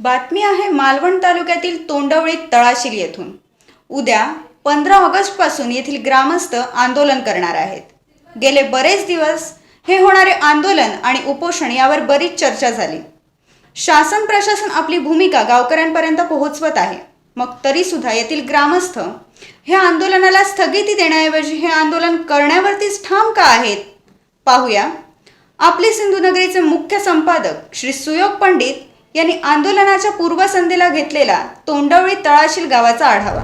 बातमी आहे मालवण तालुक्यातील तोंडवळी तळाशील येथून. उद्या पंधरा ऑगस्टपासून येथील ग्रामस्थ आंदोलन करणार आहेत. गेले बरेच दिवस हे होणारे आंदोलन आणि उपोषण यावर बरीच चर्चा झाली. शासन प्रशासन आपली भूमिका गावकऱ्यांपर्यंत पोहोचवत आहे. मग तरी सुद्धा येथील ग्रामस्थ हे आंदोलनाला स्थगिती देण्याऐवजी हे आंदोलन करण्यावरतीच ठाम का आहेत? पाहूया. आपले सिंधुनगरीचे मुख्य संपादक श्री सुयोग पंडित यांनी आंदोलनाच्या पूर्वसंध्येला घेतलेला तोंडवळी तळाशील गावाचा आढावा.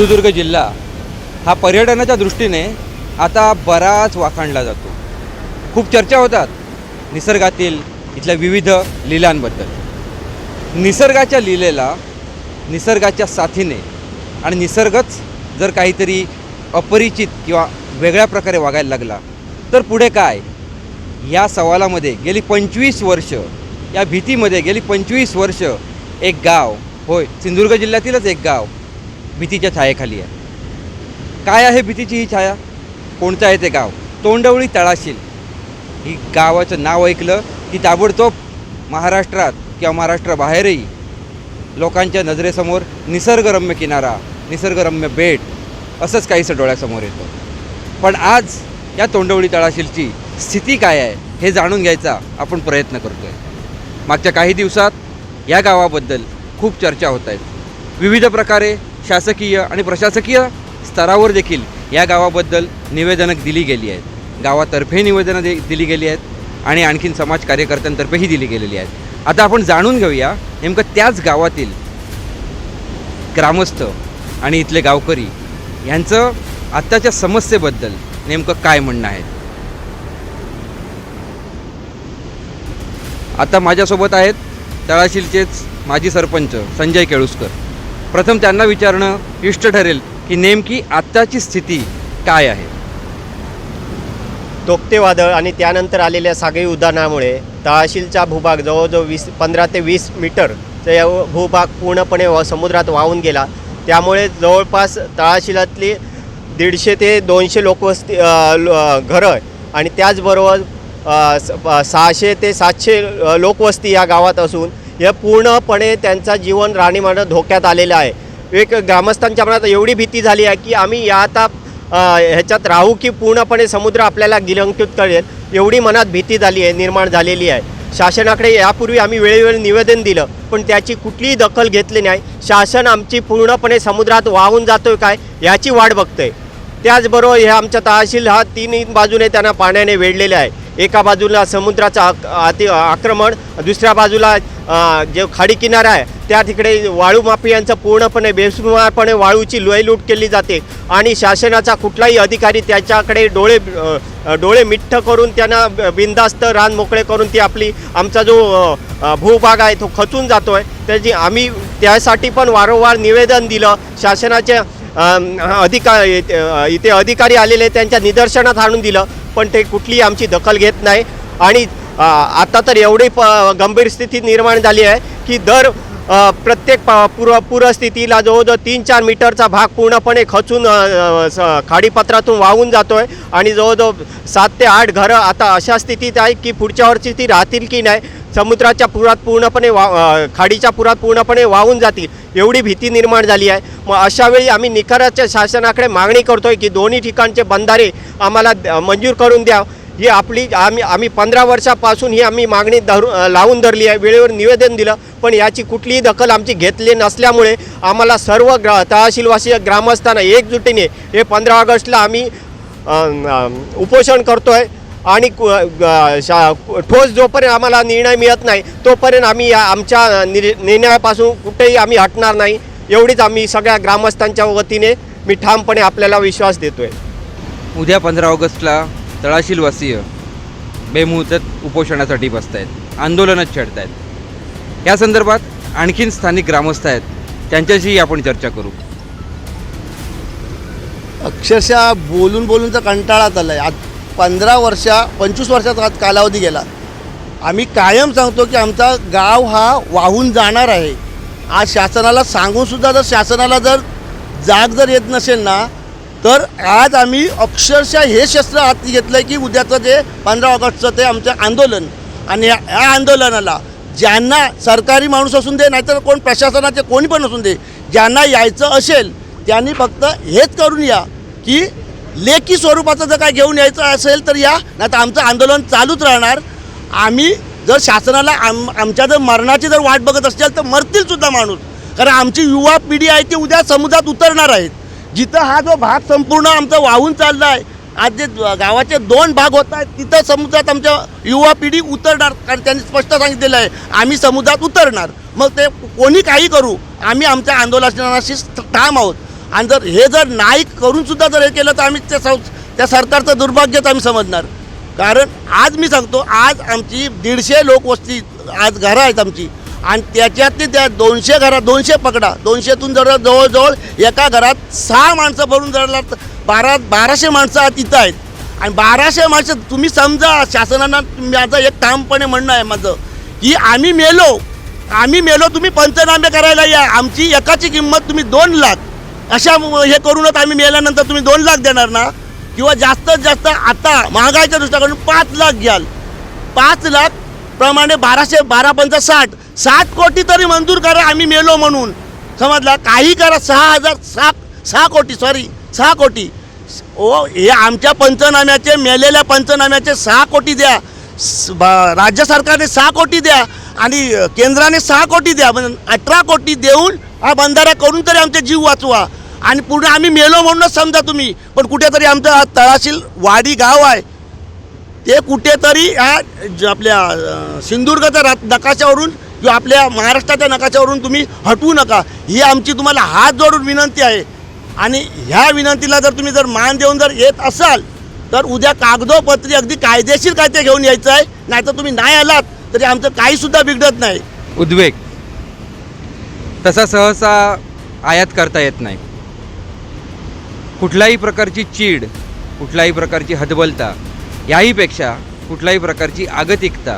सिंधुदुर्ग जिल्हा हा पर्यटनाच्या दृष्टीने आता बराच वाखाणला जातो. खूप चर्चा होतात निसर्गातील इथल्या विविध लीलांबद्दल. निसर्गाच्या लीलेला निसर्गाच्या साथीने आणि निसर्गच जर काहीतरी अपरिचित किंवा वेगळ्या प्रकारे वागायला लागला तर पुढे काय? या सवालामध्ये गेली पंचवीस वर्ष या भीतीमध्ये गेली पंचवीस वर्ष एक गाव होय सिंधुदुर्ग जिल्ह्यातीलच एक गाव भीतीच्या छायेखाली आहे. काय आहे भीतीची ही छाया? कोणतं आहे ते गाव? तोंडवळी तळाशील. ही गावाचं नाव ऐकलं की ताबडतोब महाराष्ट्रात किंवा महाराष्ट्राबाहेरही लोकांच्या नजरेसमोर निसर्गरम्य किनारा निसर्गरम्य बेट असंच काहीसं डोळ्यासमोर येतं. पण आज या तोंडवळी तळाशीलची स्थिती काय आहे हे जाणून घ्यायचा आपण प्रयत्न करतो आहे मागच्या काही दिवसात या गावाबद्दल खूप चर्चा होत आहेत विविध प्रकारे शासकीय आणि प्रशासकीय स्तरावर देखील या गावाबद्दल निवेदनं दिली गेली आहेत. गावातर्फे निवेदनं दे दिली गेली आहेत आणि आणखीन समाज कार्यकर्त्यांतर्फेही दिली गेलेली आहेत. आता आपण जाणून घेऊया नेमकं त्याच गावातील ग्रामस्थ आणि इथले गावकरी यांचं आत्ताच्या समस्येबद्दल नेमकं काय म्हणणं आहे? आता माझ्यासोबत आहेत तळाशीलचेच माजी सरपंच संजय केळुसकर. प्रथम त्यांना विचारणं इष्ट ठरेल की नेमकी आत्ताची स्थिती काय आहे. तोक्ते वादळ आणि त्यानंतर आलेल्या सागरी उद्यानामुळे तळाशीलचा भूभाग जवळजवळ वीस पंधरा ते वीस मीटर या भूभाग पूर्णपणे व समुद्रात वाहून गेला. त्यामुळे जवळपास तळाशिलातली दीडशे ते दोनशे लोकवस्ती घरं आणि त्याचबरोबर स- प- सहाशे ते सातशे लोकवस्ती या गावात असून हे पूर्णपणे त्यांचा जीवन राहणीमान धोक्यात आलेलं आहे. एक ग्रामस्थांच्या मनात एवढी भीती झाली आहे की आम्ही या आता ह्याच्यात राहू की पूर्णपणे समुद्र आपल्याला गिलंकित करेल एवढी मनात भीती झाली आहे निर्माण झालेली आहे. शासनाकडे यापूर्वी आम्ही वेळोवेळी निवेदन दिलं पण त्याची कुठलीही दखल घेतली नाही. शासन आमची पूर्णपणे समुद्रात वाहून जातोय काय याची वाट बघतंय. त्याचबरोबर हे आमच्या तहसील हा तीन बाजूने त्यांना पाण्याने वेढलेले आहे. एका बाजूला समुद्राचं आक अति आक्रमण दुसऱ्या बाजूला जे खाडी किनारा आहे त्या तिकडे वाळू माफियांचं पूर्णपणे बेसुमारपणे वाळूची लोयलूट केली जाते आणि शासनाचा कुठलाही अधिकारी त्याच्याकडे डोळे डोळे मिठ्ठ करून त्यांना बिंदास्त रान मोकळे करून ती आपली आमचा जो भूभाग आहे तो खचून जातो आहे त्याची आम्ही त्यासाठी पण वारंवार निवेदन दिलं. शासनाच्या अधिका इथे अधिकारी आलेले त्यांच्या निदर्शनात आणून दिलं. पण ते कुठलीही आमची दखल घेत नाही. आणि आता तर एवढी प गंभीर स्थिती निर्माण झाली आहे की दर प्रत्येक प पूर पूरस्थितीला जवळजवळ तीन चार मीटरचा भाग पूर्णपणे खचून स- खाडीपत्रातून वाहून जातो आहे आणि जवळजवळ सात ते आठ घरं आता अशा स्थितीत आहे की पुढच्या वर्षी ती राहतील की नाही समुद्राच्या पुरात पूर्णपणे वा खाडीच्या पुरात पूर्णपणे वाहून जातील एवढी भीती निर्माण झाली आहे. मग अशावेळी आम्ही निकराच्या शासनाकडे मागणी करतोय की दोन्ही ठिकाणचे बंधारे आम्हाला द- मंजूर करून द्या. ही आपली आम्ही आम्ही पंधरा वर्षापासून ही आम्ही मागणी धरू लावून धरली आहे. वेळेवर निवेदन दिलं पण याची कुठलीही दखल आमची घेतली नसल्यामुळे आम्हाला सर्व ग्रा तहसीलवासी ग्रामस्थांना एकजुटीने हे पंधरा ऑगस्टला आम्ही उपोषण करतो आहे आणि शा- ठोस जोपर्यंत आम्हाला निर्णय मिळत नाही तोपर्यंत आम्ही या आमच्या निर- निर्णयापासून कुठेही आम्ही हटणार नाही. एवढीच आम्ही सगळ्या ग्रामस्थांच्या वतीने मी ठामपणे आपल्याला विश्वास देतो आहे उद्या पंधरा ऑगस्टला तळाशीलवासीय बेमुदत उपोषणासाठी बसत आहेत आंदोलनच छेडत आहेत या संदर्भात आणखीन स्थानिक ग्रामस्थ आहेत त्यांच्याशी आपण चर्चा करू. अक्षरशः बोलून बोलून तर कंटाळात आला आहे आज पंधरा वर्षा पंचवीस वर्षाचा आज कालावधी गेला. आम्ही कायम सांगतो की आमचा गाव हा वाहून जाणार आहे. आज शासनाला सांगूनसुद्धा जर शासनाला जर जाग जर येत नसेल ना तर आज आम्ही अक्षरशः हे शस्त्र हाती घेतलं आहे की उद्याचं जे पंधरा ऑगस्टचं ते आमचं आंदोलन. आणि या या आंदोलनाला ज्यांना सरकारी माणूस असून दे नाहीतर कोण प्रशासनाचे कोणी पण असून दे ज्यांना यायचं असेल त्यांनी फक्त हेच करून या की लेखी स्वरूपाचं जर काय घेऊन यायचं असेल तर या नाही तर आमचं आंदोलन चालूच राहणार. आम्ही जर शासनाला आम आमच्या जर मरणाची जर वाट बघत असेल तर मरतील सुद्धा माणूस. कारण आमची युवा पिढी आहे ती उद्या समुद्रात उतरणार आहेत. जिथं हा जो भाग संपूर्ण आमचा वाहून चालला आहे आज जे गावाचे दोन भाग होत आहेत तिथं समुद्रात आमच्या युवा पिढी उतरणार कारण त्यांनी स्पष्ट सांगितलेलं आहे आम्ही समुद्रात उतरणार. मग ते कोणी काही करू आम्ही आमच्या आंदोलनाशी ठाम आहोत. आणि जर हे जर नाही करून सुद्धा जर हे केलं तर आम्ही त्या सं त्या सरकारचं दुर्भाग्यच आम्ही समजणार. कारण आज मी सांगतो आज आमची दीडशे लोकवस्ती आज घरं आहेत आमची. आणि त्याच्यातली त्या दोनशे घरात दोनशे पकडा दोनशेतून जर जवळजवळ एका घरात सहा माणसं भरून जर बारा बाराशे माणसं आज इथं आहेत. आणि बाराशे माणसं तुम्ही समजा शासनानं माझं एक ठामपणे म्हणणं आहे माझं की आम्ही मेलो आम्ही मेलो तुम्ही पंचनामे करायला या. आमची एकाची किंमत तुम्ही दोन लाख. अशा हे करूनच आम्ही मेल्यानंतर तुम्ही दोन लाख देणार ना? किंवा जास्तीत जास्त आता महागाईच्या दृष्टीकडून पाच लाख घ्याल. पाच लाख प्रमाणे बाराशे बारा पंचा साठ साठ कोटी तरी मंजूर करा आम्ही मेलो म्हणून. समजला? काही करा सहा हजार सहा सहा कोटी सॉरी सहा कोटी. ओ हे आमच्या पंचनाम्याचे मेलेल्या पंचनाम्याचे सहा कोटी द्या. राज्य सरकारने सहा कोटी द्या आणि केंद्राने सहा कोटी द्या. म्हणजे अठरा कोटी देऊन हा बंधारा करून तरी आमचे जीव वाचवा. आणि पुढे आम्ही मेलो म्हणूनच समजा तुम्ही. पण कुठेतरी आमचं हा तळाशील वाडी गाव आहे. ते कुठेतरी ह्या ज- आपल्या सिंधुदुर्गच्या सिंधुदुर्गाच्या रा- नकाशावरून किंवा आपल्या महाराष्ट्राच्या नकाशावरून तुम्ही हटवू नका. ही आमची तुम्हाला हात जोडून विनंती आहे. आणि ह्या विनंतीला जर तुम्ही जर मान देऊन जर येत असाल तर उद्या कागदोपत्री अगदी कायदेशीर काय ते घेऊन यायचं आहे. नाहीतर तुम्ही नाही आलात तरी आमचं काहीसुद्धा बिघडत नाही. उद्वेग. तसा सहसा आयात करता येत नाही. कुठल्याही प्रकारची चीड कुठल्याही प्रकारची हतबलता याहीपेक्षा कुठल्याही प्रकारची आगतिकता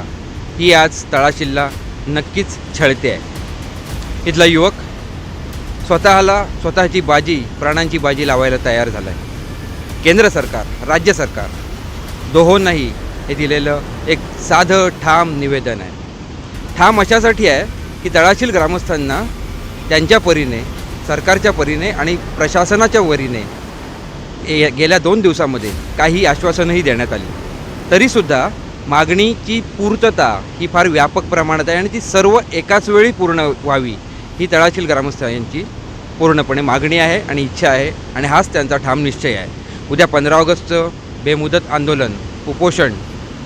ही आज तळाशिल्ला नक्कीच छळते आहे. इथला युवक स्वतःला स्वतःची बाजी प्राणांची बाजी लावायला तयार झाला आहे केंद्र सरकार राज्य सरकार दोहोंनाही हे दिलेलं एक साधं ठाम निवेदन आहे. ठाम अशासाठी आहे की तळाशील ग्रामस्थांना त्यांच्या परीने सरकारच्या परीने आणि प्रशासनाच्या वरीने गेल्या दोन दिवसामध्ये काही आश्वासनंही देण्यात आली. तरीसुद्धा मागणीची पूर्तता ही फार व्यापक प्रमाणात आहे आणि ती सर्व एकाच वेळी पूर्ण व्हावी ही तळाशील ग्रामस्थ यांची पूर्णपणे मागणी आहे आणि इच्छा आहे आणि हाच त्यांचा ठाम निश्चय आहे. उद्या पंधरा ऑगस्टचं बेमुदत आंदोलन उपोषण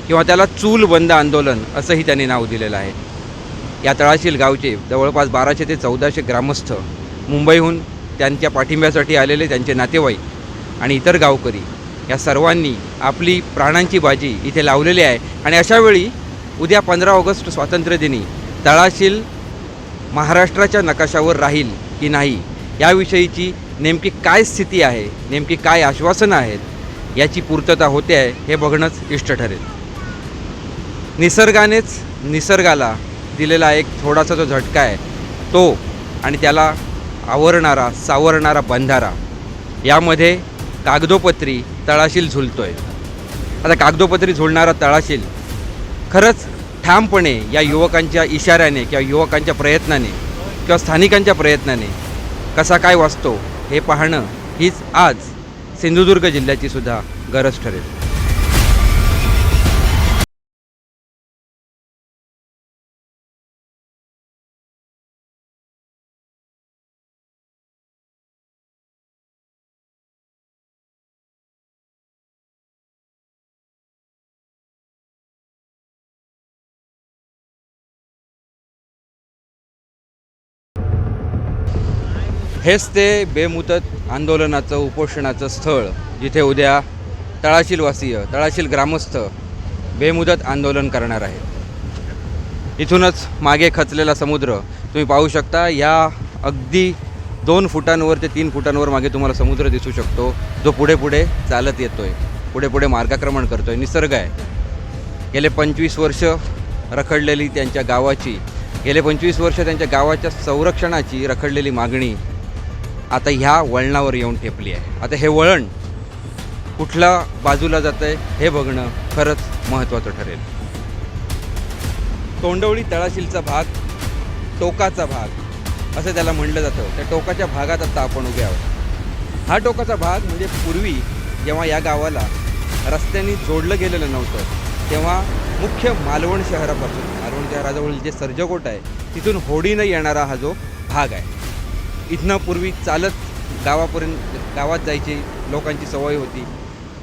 किंवा त्याला चूल बंद आंदोलन असंही त्यांनी नाव दिलेलं आहे. या तळाशील गावचे जवळपास बाराशे ते चौदाशे ग्रामस्थ मुंबईहून त्यांच्या पाठिंब्यासाठी आलेले त्यांचे नातेवाईक आणि इतर गावकरी या सर्वांनी आपली प्राणांची बाजी इथे लावलेली आहे. आणि अशावेळी उद्या पंधरा ऑगस्ट स्वातंत्र्यदिनी तळाशील महाराष्ट्राच्या नकाशावर राहील की नाही याविषयीची नेमकी काय स्थिती आहे नेमकी काय आश्वासनं आहेत याची पूर्तता होते आहे हे बघणंच इष्ट ठरेल. निसर्गानेच निसर्गाला दिलेला एक थोडासा जो झटका आहे तो आणि त्याला आवरणारा सावरणारा बंधारा यामध्ये कागदोपत्री तळाशील झुलतोय. आता कागदोपत्री झुलणारा तळाशील खरंच ठामपणे या युवकांच्या इशाऱ्याने किंवा युवकांच्या प्रयत्नाने किंवा स्थानिकांच्या प्रयत्नाने कसा काय वाचतो हे पाहणं हीच आज सिंधुदुर्ग जिल्ह्याची सुद्धा गरज ठरेल. हेच ते बेमुदत आंदोलनाचं उपोषणाचं स्थळ जिथे उद्या तळाशीलवासीय तळाशील ग्रामस्थ बेमुदत आंदोलन करणार आहेत. इथूनच मागे खचलेला समुद्र तुम्ही पाहू शकता या अगदी दोन फुटांवर ते तीन फुटांवर मागे तुम्हाला समुद्र दिसू शकतो. जो पुढे पुढे चालत येतो आहे पुढे पुढे मार्गाक्रमण करतो आहे निसर्ग आहे. गेले पंचवीस वर्ष रखडलेली त्यांच्या गावाची गेले पंचवीस वर्ष त्यांच्या गावाच्या संरक्षणाची रखडलेली मागणी आता ह्या वळणावर येऊन ठेपली आहे. आता हे वळण कुठल्या बाजूला जातं आहे हे बघणं खरंच महत्त्वाचं ठरेल. तोंडवळी तळाशीलचा भाग टोकाचा भाग असं त्याला म्हणलं जातं. त्या टोकाच्या भागात आता आपण उभे आहोत. हा टोकाचा भाग म्हणजे पूर्वी जेव्हा या गावाला रस्त्याने जोडलं गेलेलं नव्हतं तेव्हा मुख्य मालवण शहरापासून मालवण शहराजवळील जे सर्जकोट आहे तिथून होडीनं येणारा हा जो भाग आहे. इथनं पूर्वी चालत गावापर्यंत गावात जायची लोकांची सवय होती.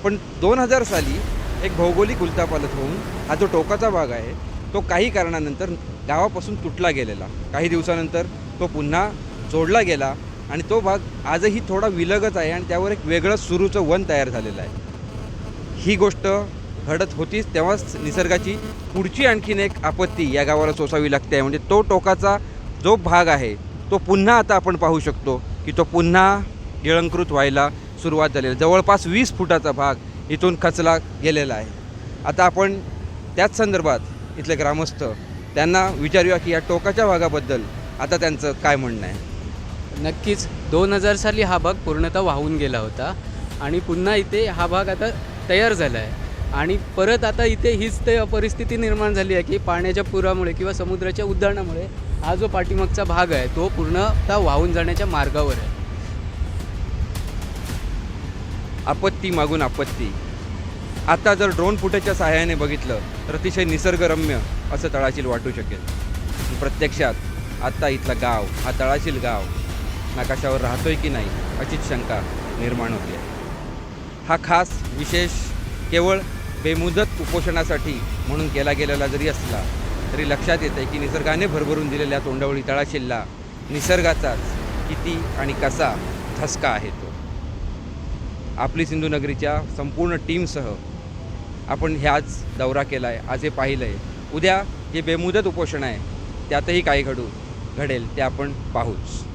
पण दोन हजार साली एक भौगोलिक उलथापालथ होऊन हा जो टोकाचा भाग आहे तो काही कारणानंतर गावापासून तुटला गेलेला. काही दिवसानंतर तो पुन्हा जोडला गेला आणि तो भाग आजही थोडा विलगच आहे आणि त्यावर एक वेगळं सुरूचं वन तयार झालेलं आहे. ही गोष्ट घडत होतीच तेव्हाच निसर्गाची पुढची आणखीन एक आपत्ती या गावाला सोसावी लागते. म्हणजे तो टोकाचा जो भाग आहे तो पुन्हा आता आपण पाहू शकतो की तो पुन्हा गिळंकृत व्हायला सुरुवात झालेली जवळपास वीस फुटाचा भाग इथून खचला गेलेला आहे. आता आपण त्याच संदर्भात इथले ग्रामस्थ त्यांना विचारूया की या टोकाच्या भागाबद्दल आता त्यांचं काय म्हणणं आहे? नक्कीच दोन हजार साली हा भाग पूर्णतः वाहून गेला होता आणि पुन्हा इथे हा भाग आता तयार झाला आहे. आणि परत आता इथे हीच ते परिस्थिती निर्माण झाली आहे की पाण्याच्या पुरामुळे किंवा समुद्राच्या उद्दाणामुळे हा जो पाठीमागचा भाग आहे तो पूर्णतः वाहून जाण्याच्या मार्गावर आहे. आपत्ती मागून आपत्ती. आता जर ड्रोन फुटेजच्या सहाय्याने बघितलं तर अतिशय निसर्गरम्य असं तळाशील वाटू शकेल. प्रत्यक्षात आत्ता इथला गाव हा तळाशील गाव नकाशावर राहतोय की नाही अशीच शंका निर्माण होते. हा खास विशेष केवळ बेमुदत उपोषणासाठी म्हणून केला गेलेला जरी असला तरी लक्षात येते की निसर्गाने भरभरून दिलेल्या तोंडवळी तळाशिल्ला निसर्गाचाच किती आणि कसा ठसका आहे तो. आपली सिंधुनगरीच्या संपूर्ण टीमसह आपण ह्याच दौरा केला आहे आज हे पाहिलं आहे उद्या जे बेमुदत उपोषण आहे त्यातही काही घडू घडेल ते आपण पाहूच.